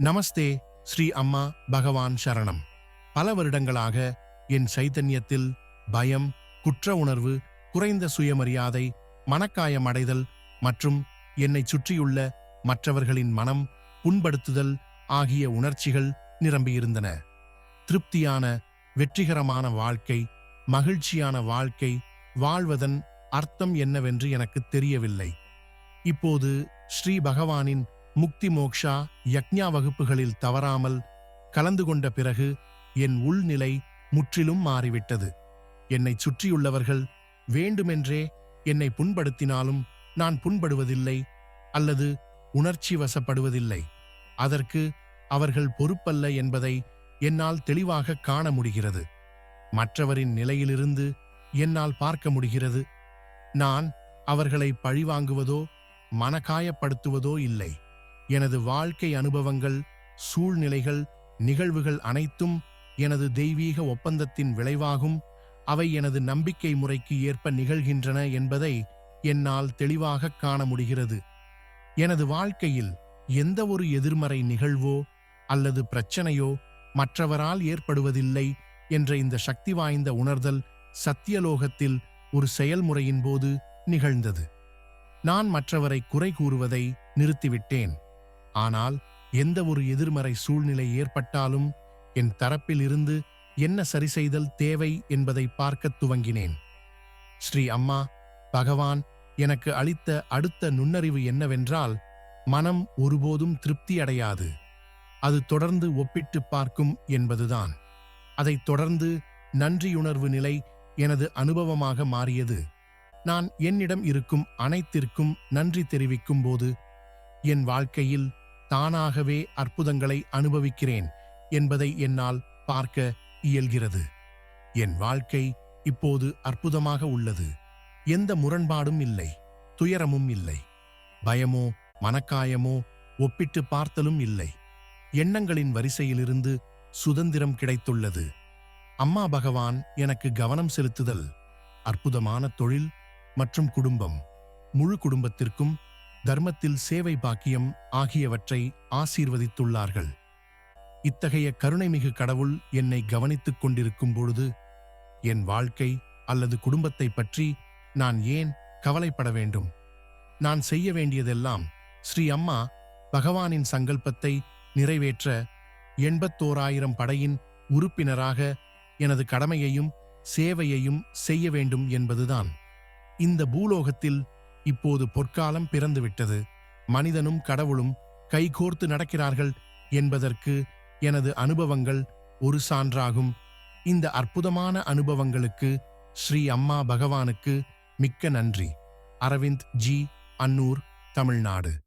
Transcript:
நமஸ்தே ஸ்ரீ அம்மா பகவான் சரணம். பல வருடங்களாக என் சைத்தன்யத்தில் பயம் குற்ற உணர்வு குறைந்த சுயமரியாதை மனக்காயம் அடைதல் மற்றும் என்னைச் சுற்றியுள்ள மற்றவர்களின் மனம் புண்படுத்துதல் ஆகிய உணர்ச்சிகள் நிரம்பியிருந்தன. திருப்தியான வெற்றிகரமான வாழ்க்கை மகிழ்ச்சியான வாழ்க்கை வாழ்வதன் அர்த்தம் என்னவென்று எனக்கு தெரியவில்லை. இப்போது ஸ்ரீ பகவானின் முக்தி மோக்ஷா யக்ஞா வகுப்புகளில் தவறாமல் கலந்து கொண்ட பிறகு என் உள்நிலை முற்றிலும் மாறிவிட்டது. என்னைச் சுற்றியுள்ளவர்கள் வேண்டுமென்றே என்னை புண்படுத்தினாலும் நான் புண்படுவதில்லை அல்லது உணர்ச்சி வசப்படுவதில்லை. அதற்கு அவர்கள் பொறுப்பல்ல என்பதை என்னால் தெளிவாக காண முடிகிறது. மற்றவரின் நிலையிலிருந்து என்னால் பார்க்க முடிகிறது. நான் அவர்களை பழிவாங்குவதோ மனகாயப்படுத்துவதோ இல்லை. எனது வாழ்க்கை அனுபவங்கள் சூழ்நிலைகள் நிகழ்வுகள் அனைத்தும் எனது தெய்வீக ஒப்பந்தத்தின் விளைவாகும். அவை எனது நம்பிக்கை முறைக்கு ஏற்ப நிகழ்கின்றன என்பதை என்னால் தெளிவாக காண முடிகிறது. எனது வாழ்க்கையில் எந்த ஒரு எதிர்மறை நிகழ்வோ அல்லது பிரச்சனையோ மற்றவரால் ஏற்படுவதில்லை என்ற இந்த சக்தி வாய்ந்த உணர்தல் சத்தியலோகத்தில் ஒரு செயல்முறையின் போது நிகழ்ந்தது. நான் மற்றவரை குறை கூறுவதை நிறுத்திவிட்டேன். ஆனால் எந்த ஒரு எதிர்மறை சூழ்நிலை ஏற்பட்டாலும் என் தரப்பில் இருந்து என்ன சரிசெய்தல் தேவை என்பதை பார்க்கத் துவங்கினேன். ஸ்ரீ அம்மா பகவான் எனக்கு அளித்த அடுத்த நுண்ணறிவு என்னவென்றால் மனம் ஒருபோதும் திருப்தி அடையாது. அது தொடர்ந்து ஒப்பிட்டுப் பார்க்கும் என்பதுதான். அதைத் தொடர்ந்து நன்றியுணர்வு நிலை எனது அனுபவமாக மாறியது. நான் என்னிடம் இருக்கும் அனைத்திற்கும் நன்றி தெரிவிக்கும் போது என் வாழ்க்கையில் தானாகவே அற்புதங்களை அனுபவிக்கிறேன் என்பதை என்னால் பார்க்க இயல்கிறது. என் வாழ்க்கை இப்போது அற்புதமாக உள்ளது. எந்த முரண்பாடும் இல்லை. துயரமும் இல்லை. பயமோ மனக்காயமோ ஒப்பிட்டு பார்த்தலும் இல்லை. எண்ணங்களின் வரிசையிலிருந்து சுதந்திரம் கிடைத்துள்ளது. அம்மா பகவான் எனக்கு கவனம் செலுத்துதல் அற்புதமான தொழில் மற்றும் குடும்பம். முழு குடும்பத்திற்கும் தர்மத்தில் சேவை பாக்கியம் ஆகியவற்றை ஆசீர்வதித்துள்ளார்கள். இத்தகைய கருணைமிகு கடவுள் என்னை கவனித்துக் கொண்டிருக்கும் பொழுது என் வாழ்க்கை அல்லது குடும்பத்தை பற்றி நான் ஏன் கவலைப்பட வேண்டும்? நான் செய்ய வேண்டியதெல்லாம் ஸ்ரீ அம்மா பகவானின் சங்கல்பத்தை நிறைவேற்ற எண்பத்தோராயிரம் படையின் உறுப்பினராக எனது கடமையையும் சேவையையும் செய்ய வேண்டும் என்பதுதான். இந்த பூலோகத்தில் இப்போது பொற்காலம் பிறந்துவிட்டது. மனிதனும் கடவுளும் கைகோர்த்து நடக்கிறார்கள் என்பதற்கு எனது அனுபவங்கள் ஒரு சான்றாகும். இந்த அற்புதமான அனுபவங்களுக்கு ஸ்ரீ அம்மா பகவானுக்கு மிக்க நன்றி. அரவிந்த் ஜி. அன்னூர் தமிழ்நாடு.